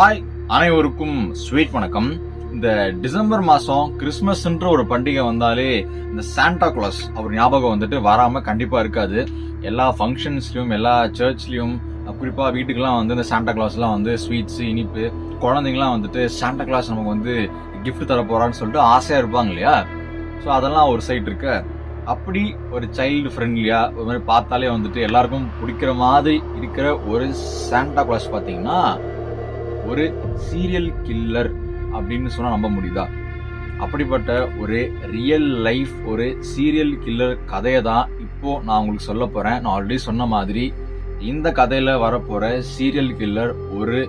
Hi அனைவருக்கும் sweet வணக்கம். இந்த டிசம்பர் மாசம் கிறிஸ்மஸ்ன்ற ஒரு பண்டிகை வந்தாலே இந்த சாண்டா கிளாஸ் அவர் ஞாபகம் வந்துட்டு வராம கண்டிப்பா இருக்காது. எல்லா ஃபங்க்ஷன்ஸ்லயும் எல்லா சர்ச்லயும் குறிப்பா வீட்டுக்கெல்லாம் வந்து இந்த சாண்டா கிளாஸ்லாம் வந்து ஸ்வீட்ஸ் இனிப்பு குழந்தைங்களாம் வந்துட்டு சாண்டா கிளாஸ் நமக்கு வந்து கிஃப்ட் தர போறான்னு சொல்லிட்டு ஆசையா இருப்பாங்க இல்லையா? ஸோ அதெல்லாம் ஒரு சைட் இருக்கு. அப்படி ஒரு சைல்டு ஃப்ரெண்ட்லியா ஒரு மாதிரி பார்த்தாலே வந்துட்டு எல்லாருக்கும் பிடிக்கிற மாதிரி இருக்கிற ஒரு சாண்டா கிளாஸ் பார்த்தீங்கன்னா ஒரு சீரியல் கில்லர் அப்படின்னு சொன்னால் நம்ப முடியுதா? அப்படிப்பட்ட ஒரு ரியல் லைஃப் ஒரு சீரியல் கில்லர் கதையை தான் இப்போது நான் உங்களுக்கு சொல்ல போகிறேன் நான் ஆல்ரெடி சொன்ன மாதிரி இந்த கதையில் வரப்போகிற சீரியல் கில்லர் ஒரு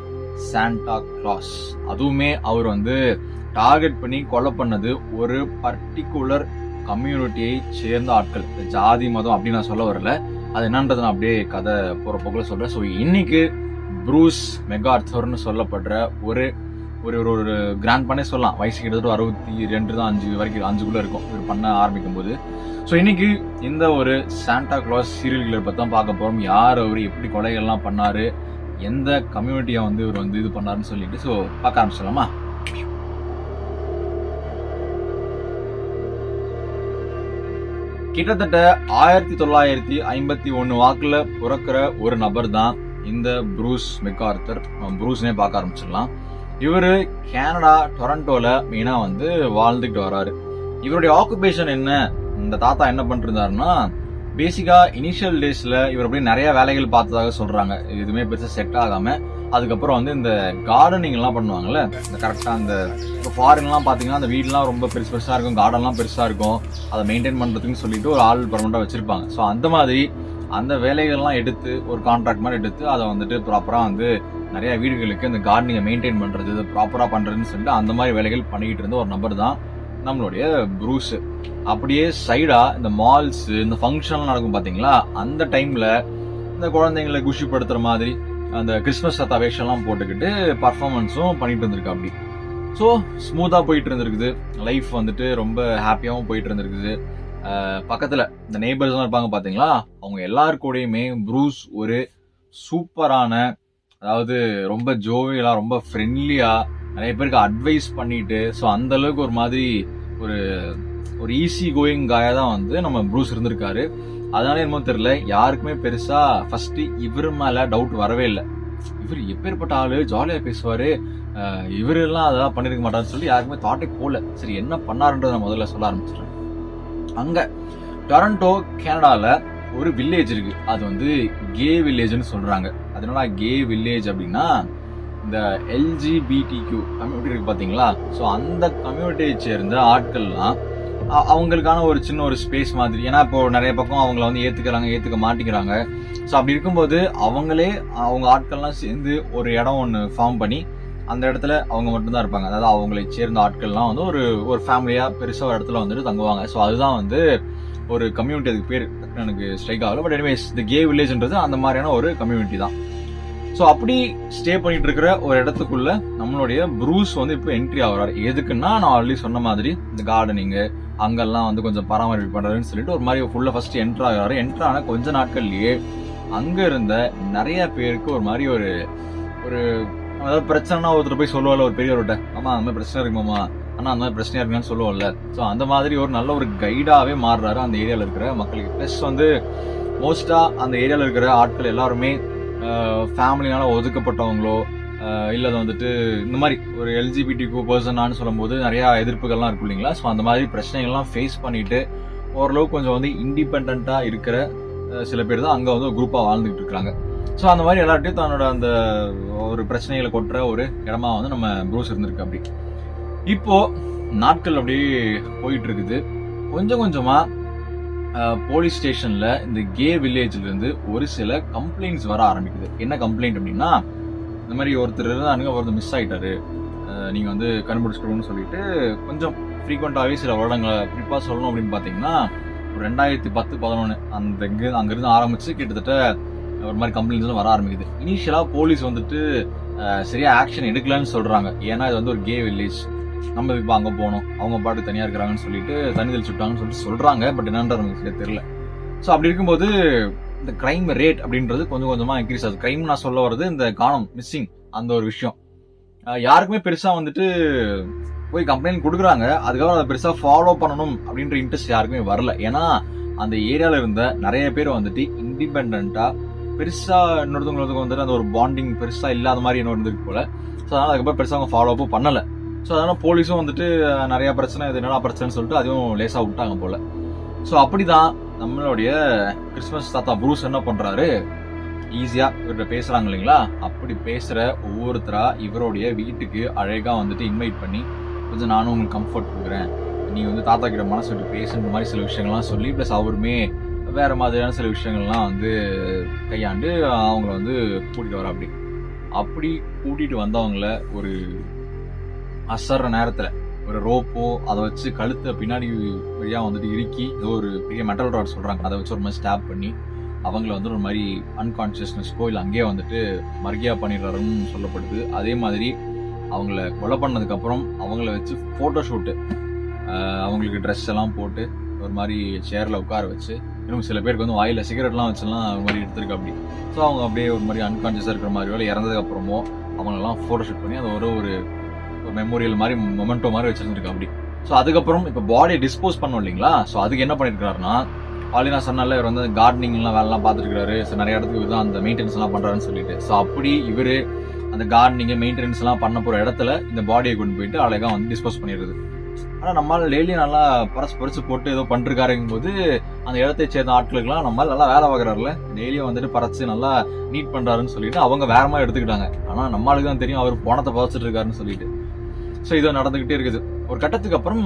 சாண்டா கிளாஸ் அதுவுமே அவர் வந்து டார்கெட் பண்ணி கொலை பண்ணது ஒரு பர்டிகுலர் கம்யூனிட்டியை சேர்ந்த ஆட்கள். ஜாதி மதம் அப்படின்னு நான் சொல்ல வரல. அது என்னன்றது நான் அப்படியே கதை போகிற போக்கில் சொல்கிறேன் ஸோ இன்னைக்கு ப்ரூஸ் மெகார்த்தர்னு சொல்லப்படுற ஒரு ஒரு ஒரு ஒரு கிராண்ட் பண்ணே சொல்லலாம். வயசு கிட்டத்தட்ட அறுபத்தி ரெண்டு தான் அஞ்சு வரைக்கும் அஞ்சுக்குள்ளே இருக்கும். இவர் பண்ண ஆரம்பிக்கும் போது ஸோ இன்னைக்கு இந்த ஒரு சாண்டா கிளாஸ் சீரியல் பற்றி தான் பார்க்க போகிறோம் யார் அவர்? எப்படி கொலைகள்லாம் பண்ணார்? எந்த கம்யூனிட்டியை வந்து இவர் வந்து இது பண்ணாருன்னு சொல்லிட்டு ஸோ பார்க்க ஆரம்பிச்சிடலாமா? கிட்டத்தட்ட ஆயிரத்தி தொள்ளாயிரத்தி ஐம்பத்தி ஒன்று வாக்கில் பிறக்கிற ஒரு நபர் தான் இந்த ப்ரூஸ் மெக்கார்த்தர் ப்ரூஸ்னே பார்க்க ஆரம்பிச்சிடலாம். இவர் கேனடா டொரண்டோவில் மெயினாக வந்து வாழ்ந்துக்கிட்டு வராரு. இவருடைய ஆக்குபேஷன் என்ன? இந்த தாத்தா என்ன பண்ணிருந்தாருன்னா பேசிக்காக இனிஷியல் டேஸில் இவர் அப்படியே நிறைய வேலைகள் பார்த்ததாக சொல்கிறாங்க எதுவுமே பெருசாக செட் ஆகாமல் அதுக்கப்புறம் வந்து இந்த கார்டனிங் எல்லாம் பண்ணுவாங்கல்ல இந்த கரெக்டாக அந்த இப்போ ஃபாரின்லாம் பார்த்தீங்கன்னா அந்த வீடெலாம் ரொம்ப பெருசு பெருசாக இருக்கும் கார்டன்லாம் பெருசாக இருக்கும். அதை மெயின்டைன் பண்ணுறதுக்குன்னு சொல்லிட்டு ஒரு ஆள் பர்மனண்டா வச்சுருப்பாங்க. ஸோ அந்த மாதிரி அந்த வேலைகள்லாம் எடுத்து ஒரு கான்ட்ராக்ட் மாதிரி எடுத்து அதை வந்துட்டு ப்ராப்பராக வந்து நிறைய வீடுகளுக்கு இந்த கார்டனிங்கை மெயின்டைன் பண்ணுறது இது ப்ராப்பராக பண்ணுறதுன்னு சொல்லிட்டு அந்த மாதிரி வேலைகள் பண்ணிக்கிட்டு இருந்த ஒரு நபர் தான் நம்மளுடைய ப்ரூஸ் அப்படியே சைடாக இந்த மால்ஸ் இந்த ஃபங்க்ஷன்லாம் நடக்கும் பார்த்தீங்களா அந்த டைமில் இந்த குழந்தைங்களை குஷிப்படுத்துகிற மாதிரி அந்த கிறிஸ்மஸ் சத்தா வேஷம்லாம் போட்டுக்கிட்டு பர்ஃபார்மன்ஸும் பண்ணிட்டு இருந்திருக்கு அப்படி. ஸோ ஸ்மூத்தாக போயிட்டு இருந்திருக்குது. லைஃப் வந்துட்டு ரொம்ப ஹாப்பியாகவும் போயிட்டு இருந்திருக்குது. பக்கத்தில் இந்த நெய்பர்ஸ்லாம் இருப்பாங்க பார்த்தீங்களா அவங்க எல்லாருக்கூடையுமே ப்ரூஸ் ஒரு சூப்பரான அதாவது ரொம்ப ஜோவியலாக ரொம்ப ஃப்ரெண்ட்லியாக நிறைய பேருக்கு அட்வைஸ் பண்ணிட்டு ஸோ அந்த அளவுக்கு ஒரு மாதிரி ஒரு ஒரு ஈஸி கோயிங் காயாக தான் வந்து நம்ம ப்ரூஸ் இருந்திருக்காரு. அதனால என்னமோ தெரியல யாருக்குமே பெருசாக ஃபஸ்ட்டு இவர் மேலே டவுட் வரவே இல்லை. இவர் எப்பேற்பட்ட ஆள்? ஜாலியாக பேசுவார். இவரெல்லாம் அதெல்லாம் பண்ணியிருக்க மாட்டாருன்னு சொல்லி யாருக்குமே தாட்டே போகல சரி என்ன பண்ணாருன்றதை முதல்ல சொல்ல ஆரம்பிச்சிட்டேன் அங்கே டொரண்டோ கனடாவில் ஒரு வில்லேஜ் இருக்குது அது வந்து கே வில்லேஜ்னு சொல்கிறாங்க அதனால கே வில்லேஜ் அப்படின்னா இந்த எல்ஜிபிடி கியூ கம்யூனிட்டி இருக்குது பார்த்தீங்களா ஸோ அந்த கம்யூனிட்டியை சேர்ந்த ஆட்கள்லாம் அவங்களுக்கான ஒரு சின்ன ஒரு ஸ்பேஸ் மாதிரி. ஏன்னா இப்போ நிறைய பக்கம் அவங்கள வந்து ஏற்றுக்கிறாங்க ஏற்றுக்க மாட்டேங்கிறாங்க. ஸோ அப்படி இருக்கும்போது அவங்களே அவங்க ஆட்கள்லாம் சேர்ந்து ஒரு இடம் ஒன்று ஃபார்ம் பண்ணி அந்த இடத்துல அவங்க மட்டும்தான் இருப்பாங்க. அதாவது அவங்களை சேர்ந்த ஆட்கள்லாம் வந்து ஒரு ஒரு ஃபேமிலியாக பெருசாக ஒரு இடத்துல வந்துட்டு தங்குவாங்க. ஸோ அதுதான் வந்து ஒரு கம்யூனிட்டி அதுக்கு பேர். எனக்கு ஸ்ட்ரைக் ஆகல. பட் எனிவேஸ் இந்த கே வில்லேஜ்ன்றது அந்த மாதிரியான ஒரு கம்யூனிட்டி தான். ஸோ அப்படி ஸ்டே பண்ணிட்டு இருக்கிற ஒரு இடத்துக்குள்ள நம்மளுடைய ப்ரூஸ் வந்து இப்போ என்ட்ரி ஆகுறாரு. எதுக்குன்னா நான் ஆல்ரெடி சொன்ன மாதிரி இந்த கார்டனிங்கு அங்கெல்லாம் வந்து கொஞ்சம் பராமரிப்பு பண்ணுறதுன்னு சொல்லிட்டு ஒரு மாதிரி ஃபுல்லாக ஃபஸ்ட்டு என்ட்ரு ஆகிறாரு. என்ட்ரு ஆன கொஞ்ச நாட்கள்லேயே அங்கே இருந்த நிறைய பேருக்கு ஒரு மாதிரி ஒரு ஒரு அதாவது பிரச்சனைனா ஒருத்தர் போய் சொல்லுவாள் ஒரு பெரியவர்கிட்ட ஆமா அந்த மாதிரி பிரச்சனை இருக்குமாமா ஆனா அந்த மாதிரி பிரச்சனையா இருக்குன்னு சொல்லுவோம்ல ஸோ அந்த மாதிரி ஒரு நல்ல ஒரு கைடாவே மாறுறாரு அந்த ஏரியாவில் இருக்கிற மக்களுக்கு. ப்ளஸ் வந்து மோஸ்டா அந்த ஏரியாவில் இருக்கிற ஆட்கள் எல்லாருமே ஃபேமிலினால ஒதுக்கப்பட்டவங்களோ இல்லை வந்துட்டு இந்த மாதிரி ஒரு எல்ஜிபிடி பர்சனான்னு சொல்லும்போது நிறையா எதிர்ப்புகள்லாம் இருக்கும் இல்லைங்களா? ஸோ அந்த மாதிரி பிரச்சனைகள்லாம் ஃபேஸ் பண்ணிட்டு ஓரளவுக்கு கொஞ்சம் வந்து இண்டிபெண்ட்டாக இருக்கிற சில பேர் தான் அங்கே வந்து குரூப்பாக வாழ்ந்துகிட்டு இருக்கிறாங்க இருக்காங்க. ஸோ அந்த மாதிரி எல்லார்ட்டையும் தன்னோட அந்த ஒரு பிரச்சனைகளை கொட்டுற ஒரு இடமா வந்து நம்ம ப்ரூஸ் இருந்திருக்கு அப்படி. இப்போ நாட்கள் அப்படியே போயிட்டு இருக்குது கொஞ்சம் கொஞ்சமா போலீஸ் ஸ்டேஷன்ல இந்த கே வில்லேஜ்ல இருந்து ஒரு சில கம்ப்ளைண்ட்ஸ் வர ஆரம்பிக்குது. என்ன கம்ப்ளைண்ட் அப்படின்னா இந்த மாதிரி ஒருத்தர் இருந்தானுங்க ஒருத்தர் மிஸ் ஆயிட்டாரு. நீங்கள் நீங்க வந்து கண்டுபிடிச்சிக்கணும்னு சொல்லிட்டு கொஞ்சம் ஃப்ரீக்வெண்ட்டாகவே சில வருடங்களை குறிப்பாக சொல்லணும் அப்படின்னு பார்த்தீங்கன்னா ஒரு ரெண்டாயிரத்தி பத்து பதினொன்று அந்த இங்க அங்கேருந்து ஆரம்பிச்சு கிட்டத்தட்ட ஒரு மாதிரி கம்ப்ளைண்ட்ஸ்லாம் வர ஆரம்பிக்குது. இனிஷியலாக போலீஸ் வந்துட்டு சரியாக ஆக்ஷன் எடுக்கலன்னு சொல்கிறாங்க ஏன்னா இது வந்து ஒரு கே வில்லேஜ் நம்ம இப்போ அங்கே போகணும் அவங்க பாட்டு தனியாக இருக்கிறாங்கன்னு சொல்லிட்டு தனி தெளிச்சுட்டாங்கன்னு சொல்லிட்டு சொல்கிறாங்க பட் என்னன்றது நமக்கு தெரியல. ஸோ அப்படி இருக்கும்போது இந்த கிரைம் ரேட் அப்படின்றது கொஞ்சம் கொஞ்சமாக இன்க்ரீஸ் ஆகுது. கிரைம் நான் சொல்ல வர்றது இந்த காணம் மிஸ்ஸிங் அந்த ஒரு விஷயம். யாருக்குமே பெருசாக வந்துட்டு போய் கம்ப்ளைண்ட் கொடுக்குறாங்க. அதுக்கப்புறம் அதை பெருசாக ஃபாலோ பண்ணணும் அப்படின்ற இன்ட்ரெஸ்ட் யாருக்குமே வரல. ஏன்னா அந்த ஏரியாவில் இருந்த நிறைய பேர் வந்துட்டு இண்டிபெண்ட்டாக பெருசாக இன்னொருத்தவங்களுக்கு வந்துட்டு அந்த ஒரு பாண்டிங் பெருசாக இல்லாத மாதிரி என்ன இருந்திருக்கு போல. ஸோ அதனால் அதுக்கப்புறம் பெருசாக அவங்க ஃபாலோ அப்பும் பண்ணலை. ஸோ அதனால் போலீஸும் வந்துட்டு நிறையா நிறைய பிரச்சனை இது என்னடா பிரச்சனைன்னு சொல்லிட்டு அதுவும் லேசாக விட்டாங்க போல. ஸோ அப்படிதான் நம்மளுடைய கிறிஸ்மஸ் தாத்தா ப்ரூஸ் என்ன பண்ணுறாரு ஈஸியாக இவர்கிட்ட பேசுகிறாங்க இல்லைங்களா? அப்படி பேசுகிற ஒவ்வொருத்தராக இவருடைய வீட்டுக்கு அழகாக வந்துட்டு இன்வைட் பண்ணி கொஞ்சம் நானும் உங்களுக்கு கம்ஃபர்ட் கொடுக்குறேன். நீ வந்து தாத்தா கிட்ட மனசு விட்டு பேசுன்ற மாதிரி சில விஷயங்கள்லாம் சொல்லி ப்ளஸ் அவருமே வேறு மாதிரியான சில விஷயங்கள்லாம் வந்து கையாண்டு அவங்கள வந்து கூட்டிகிட்டு வர அப்படி அப்படி கூட்டிகிட்டு வந்தவங்கள ஒரு அசர்ற நேரத்தில் ஒரு ரோப்போ அதை வச்சு கழுத்தை பின்னாடி வழியாக வந்துட்டு இறுக்கி ஏதோ ஒரு பெரிய மெட்டல் ராட் சொல்கிறாங்க அதை வச்சு ஒரு மாதிரி ஸ்டாப் பண்ணி அவங்கள வந்து ஒரு மாதிரி அன்கான்சியஸ்னஸ்க்கோ இல்லை அங்கேயே வந்துட்டு மர்கியா பண்ணிடுறாருன்னு சொல்லப்படுது. அதே மாதிரி அவங்கள கொலை பண்ணதுக்கப்புறம் அவங்கள வச்சு ஃபோட்டோ ஷூட்டு அவங்களுக்கு ட்ரெஸ் எல்லாம் போட்டு ஒரு மாதிரி சேரில் உட்கார வச்சு இன்னும் சில பேருக்கு வந்து வாயில் சிகரெட்லாம் வச்சுலாம் ஒரு மாதிரி எடுத்திருக்கு அப்படி. ஸோ அவங்க அப்படியே ஒரு மாதிரி அன்கான்ஷியஸாக இருக்கிற மாதிரியோ இல்லை இறந்ததுக்கப்புறமோ அவங்களெல்லாம் ஃபோட்டோ ஷூட் பண்ணி அதை ஒரு ஒரு ஒரு மெமோரியல் மாதிரி மொமெண்டோ மாதிரி வச்சுருந்துருக்கு அப்படி. ஸோ அதுக்கப்புறம் இப்போ பாடியை டிஸ்போஸ் பண்ணோம் இல்லைங்களா? ஸோ அதுக்கு என்ன பண்ணிருக்காருன்னா ஆல்ரெடி நான் சொன்னால இவர் வந்து கார்டனிங்லாம் வேலைலாம் பார்த்துருக்காரு ஸோ நிறைய இடத்துக்கு தான் அந்த மெயின்டெனன்ஸ்லாம் பண்ணுறாருன்னு சொல்லிட்டு. ஸோ அப்படி இவர் அந்த கார்டனிங்கை மெயின்டெனன்ஸ்லாம் பண்ண போகிற இடத்துல இந்த பாடியை கொண்டு போயிட்டு அழகாக வந்து டிஸ்போஸ் பண்ணிடுறது. ஆனால் நம்மளால் டெய்லி நல்லா பரசு பறிச்சு போட்டு ஏதோ பண்ணிருக்காருங்கும் போது அந்த இடத்தை சேர்ந்த ஆட்களுக்குலாம் நம்மளால நல்லா வேலை பார்க்குறாருல டெய்லியும் வந்துட்டு பறச்சு நல்லா நீட் பண்ணுறாருன்னு சொல்லிட்டு அவங்க வேறமா எடுத்துக்கிட்டாங்க. ஆனால் நம்மளுக்கு தான் தெரியும் அவர் பணத்தை பறிச்சிட்டு இருக்காருன்னு சொல்லிட்டு. ஸோ இதோ நடந்துக்கிட்டே இருக்குது. ஒரு கட்டத்துக்கு அப்புறம்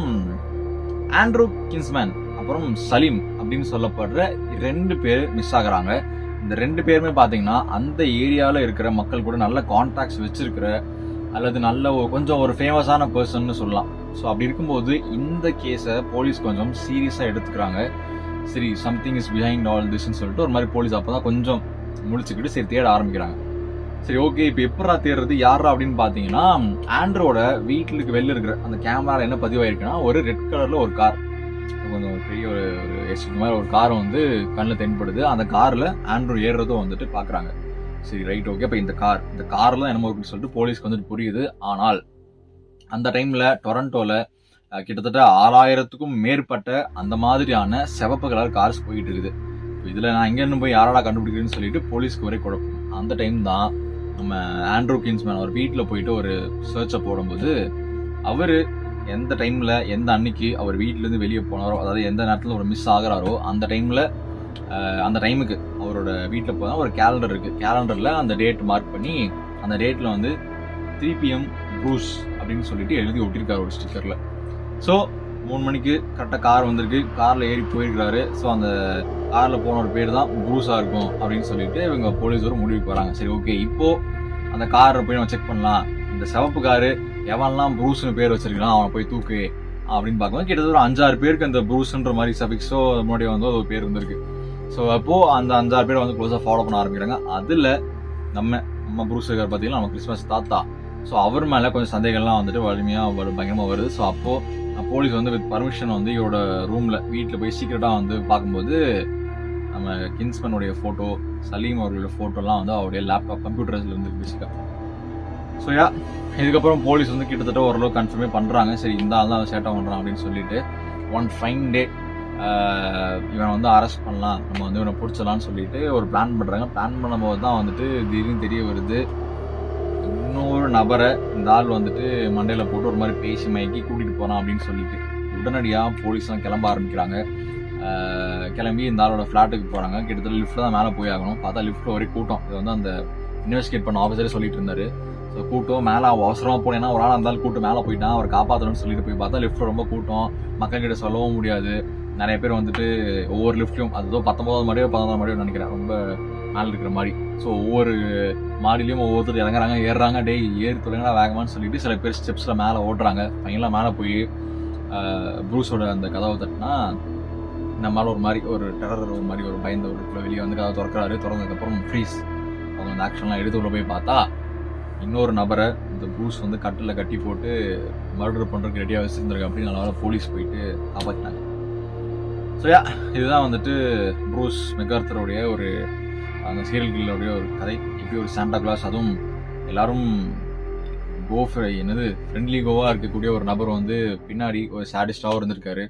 ஆண்ட்ரூ கின்ஸ்மேன் அப்புறம் சலீம் அப்படின்னு சொல்லப்படுற ரெண்டு பேர் மிஸ் ஆகுறாங்க. இந்த ரெண்டு பேருமே பார்த்தீங்கன்னா அந்த ஏரியாவில் இருக்கிற மக்கள் கூட நல்ல கான்டாக்ட்ஸ் வச்சிருக்கிற அல்லது நல்ல கொஞ்சம் ஒரு ஃபேமஸான பர்சன்னு சொல்லலாம். ஸோ அப்படி இருக்கும்போது இந்த கேஸை போலீஸ் கொஞ்சம் சீரியஸாக எடுத்துக்கிறாங்க. சரி சம்திங் இஸ் பிஹைண்ட் ஆல் திஸ்ன்னு சொல்லிட்டு ஒரு மாதிரி போலீஸ் அப்போ தான் கொஞ்சம் முடிச்சுக்கிட்டு சரி தேட ஆரம்பிக்கிறாங்க. சரி ஓகே இப்போ எப்படா தேடுறது யாரா அப்படின்னு பார்த்தீங்கன்னா ஆண்ட்ரோட வீட்டுக்கு வெளில இருக்கிற அந்த கேமராவில் என்ன பதிவாயிருக்குன்னா ஒரு ரெட் கலரில் ஒரு கார் கொஞ்சம் பெரிய ஒரு எஸ்டி மாதிரி ஒரு கார் வந்து கண்ணில் தென்படுது. அந்த காரில் ஆண்ட்ரோ ஏறுறதும் வந்துட்டு பார்க்குறாங்க சரி ரைட் ஓகே அப்போ இந்த கார் இந்த கார்லாம் என்னமோ இருக்குன்னு சொல்லிட்டு போலீஸ்க்கு வந்துட்டு புரியுது. ஆனால் அந்த டைமில் டொரண்டோவில் கிட்டத்தட்ட ஆறாயிரத்துக்கும் மேற்பட்ட அந்த மாதிரியான சிவப்பு கலர் கார்ஸ் போயிட்டு இருக்குது. இப்போ இதில் நான் இங்கேருந்து போய் யாராடா கண்டுபிடிக்கிறேன்னு சொல்லிட்டு போலீஸ்க்கு ஒரே குழப்பம். அந்த டைம் தான் நம்ம ஆண்ட்ரூ கின்ஸ்மேன் அவர் வீட்டில் போயிட்டு ஒரு சர்ச்சை போடும்போது அவர் எந்த டைமில் எந்த அன்னைக்கு அவர் வீட்டிலேருந்து வெளியே போனாரோ அதாவது எந்த நேரத்தில் ஒரு மிஸ் ஆகிறாரோ அந்த டைமில் அந்த டைமுக்கு அவரோட வீட்டில் போனால் ஒரு கேலண்டர் இருக்குது கேலண்டரில் அந்த டேட் மார்க் பண்ணி அந்த டேட்டில் வந்து த்ரீ பிஎம் ப்ரூஸ் அப்படின்னு சொல்லிட்டு எழுதி ஒட்டியிருக்காரு ஒரு ஸ்டிக்கரில் ஸோ மூணு மணிக்கு கரெக்டாக கார் வந்திருக்கு. காரில் ஏறி போயிருக்கிறாரு. ஸோ அந்த காரில் போன ஒரு பேர் தான் ப்ரூஸாக இருக்கும் அப்படின்னு சொல்லிட்டு இவங்க போலீஸ் ஒரு முடிவுக்கு வராங்க. சரி ஓகே இப்போது அந்த காரை போய் நம்ம செக் பண்ணலாம். இந்த சிவப்பு காரு எவன்லாம் ப்ரூஸ்னு பேர் வச்சிருக்கலாம் அவனை போய் தூக்கு அப்படின்னு பார்க்கும்போது கிட்டத்தட்ட ஒரு அஞ்சாறு பேருக்கு அந்த ப்ரூஸ்ன்ற மாதிரி சபிக்ஸோ முன்னாடி வந்து ஒரு பேர் வந்திருக்கு. ஸோ அப்போது அந்த அஞ்சாறு பேர் வந்து க்ளோஸாக ஃபாலோ பண்ண ஆரம்பிக்கிறாங்க. அதில் நம்ம நம்ம ப்ரூஸ் இருக்கார் பார்த்தீங்கன்னா நம்ம கிறிஸ்மஸ் தாத்தா. ஸோ அவர் மேலே கொஞ்சம் சந்தேகம்லாம் வந்துட்டு வலிமையாக வரு பயங்கரமாக வருது. ஸோ அப்போ போலீஸ் வந்து வித் பர்மிஷன் வந்து இவரோட ரூமில் வீட்டில் போய் சீக்கிரட்டாக வந்து பார்க்கும்போது நம்ம கின்ஸ்மனுடைய ஃபோட்டோ சலீம் அவர்களோட ஃபோட்டோலாம் வந்து அவருடைய லேப்டாப் கம்ப்யூட்டர்ஸில் இருந்து பேசிக்கா ஸோ யா இதுக்கப்புறம் போலீஸ் வந்து கிட்டத்தட்ட ஓரளவு கன்ஃபார்மே பண்ணுறாங்க சரி இந்த ஆள் தான் சேட்டை பண்ணுறான் அப்படின்னு சொல்லிட்டு ஒன் ஃபைன் டே இவனை வந்து அரெஸ்ட் பண்ணலாம். நம்ம வந்து இவனை பிடிச்சலாம்னு சொல்லிட்டு ஒரு பிளான் பண்ணுறாங்க பிளான் பண்ணும்போது தான் வந்துட்டு திடீர்னு தெரிய வருது. இன்னொரு நபரை இந்த ஆள் வந்துட்டு மண்டையில் போட்டு ஒரு மாதிரி பேசி மயக்கி கூட்டிகிட்டு போகிறான் அப்படின்னு சொல்லிட்டு உடனடியாக போலீஸ்லாம் கிளம்ப ஆரம்பிக்கிறாங்க. கிளம்பி இந்த ஆளோட ஃப்ளாட்டுக்கு போகிறாங்க கிட்டத்தட்ட லிஃப்ட்டில் தான் மேலே போய் ஆகணும். பார்த்தா லிஃப்ட்டில் ஒரே கூட்டம். இது வந்து அந்த இன்வெஸ்டிகேட் பண்ண ஆஃபீஸரே சொல்லிட்டு இருந்தார். ஸோ கூட்டம் மேலே அவசரமாக போனேன்னா ஒரு ஆள் இருந்தாலும் கூட்டம் மேலே போயிட்டான். அவர் காப்பாற்றணும்னு சொல்லிட்டு போய் பார்த்தா லிஃப்ட்டில் ரொம்ப கூட்டம். மக்கள்கிட்ட சொல்லவும் முடியாது. நிறைய பேர் வந்துட்டு ஒவ்வொரு லிஃப்ட்லையும் அது ஏதோ மாடியோ பதினொன்றாம் மாடியோ நினைக்கிறேன். ரொம்ப மேலே இருக்கிற மாதிரி ஸோ ஒவ்வொரு மாடிலையும் ஒவ்வொருத்தர் இறங்குறாங்க ஏறுறாங்க டே ஏறி தொலைங்களா வேகமான்னு சொல்லிட்டு சில பேர் ஸ்டெப்ஸில் மேலே ஓடுறாங்க. ஃபைனலாக மேலே போய் ப்ரூஸோட அந்த கதவை தட்டினா நம்மளால் ஒரு மாதிரி ஒரு டெரர் ஒரு மாதிரி ஒரு பயந்த ஒரு வெளியே வந்து கதவை திறக்கிறாரு. திறந்ததுக்கப்புறம் ஃப்ரீஸ் அவங்க அந்த ஆக்ஷன்லாம் எடுத்து உள்ள போய் பார்த்தா இன்னொரு நபரை இந்த ப்ரூஸ் வந்து கட்டில் கட்டி போட்டு மர்டர் பண்ணுறதுக்கு ரெடியாக வச்சுருந்துருக்கு அப்படின்னு நல்லா போலீஸ் போயிட்டு காப்பாற்றினாங்க ஸோ யா இதுதான் வந்துட்டு ப்ரூஸ் மெக்கார்த்தருடைய ஒரு அந்த சீரியல் கில்லருடைய ஒரு கதை. இப்படி ஒரு சாண்டா கிளாஸ் அதுவும் எல்லாரும் கோ என்னது ஃப்ரெண்ட்லி கோவாக இருக்கக்கூடிய ஒரு நபர் வந்து பின்னாடி ஒரு சாடிஸ்டாகவும் இருந்திருக்காரு.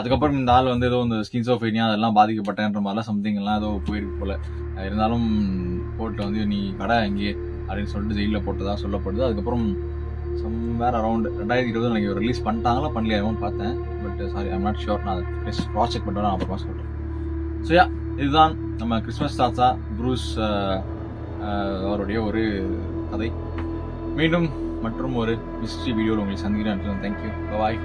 அதுக்கப்புறம் இந்த ஆள் வந்து ஏதோ இந்த ஸ்கின்ஸ் ஆஃப் இனியா அதெல்லாம் பாதிக்கப்பட்டேன்ற மாதிரிலாம் சம்திங் எல்லாம் ஏதோ போயிருக்கு போல. இருந்தாலும் கோர்ட்டில் வந்து நீ கடை எங்கே அப்படின்னு சொல்லிட்டு ஜெயிலில் போட்டதாக சொல்லப்படுது. அதுக்கப்புறம் சம்வேர் அரௌண்ட் ரெண்டாயிரத்தி இருபது எனக்கு ரிலீஸ் பண்ணிட்டாங்களா பண்ணலையாவும் பார்த்தேன். But sorry I'm not sure நான் கிறிஸ் ப்ராஜெக்ட் பண்ணிட்டு நான் அப்புறமா சொல்கிறேன் ஸோ யா இதுதான் நம்ம கிறிஸ்மஸ் தாத்தா ப்ரூஸ் uh, uh, அவருடைய ஒரு கதை. மீண்டும் மற்றும் ஒரு மிஸ்ட்ரி வீடியோவில் உங்களை சந்திக்கிறேன். Thank you bye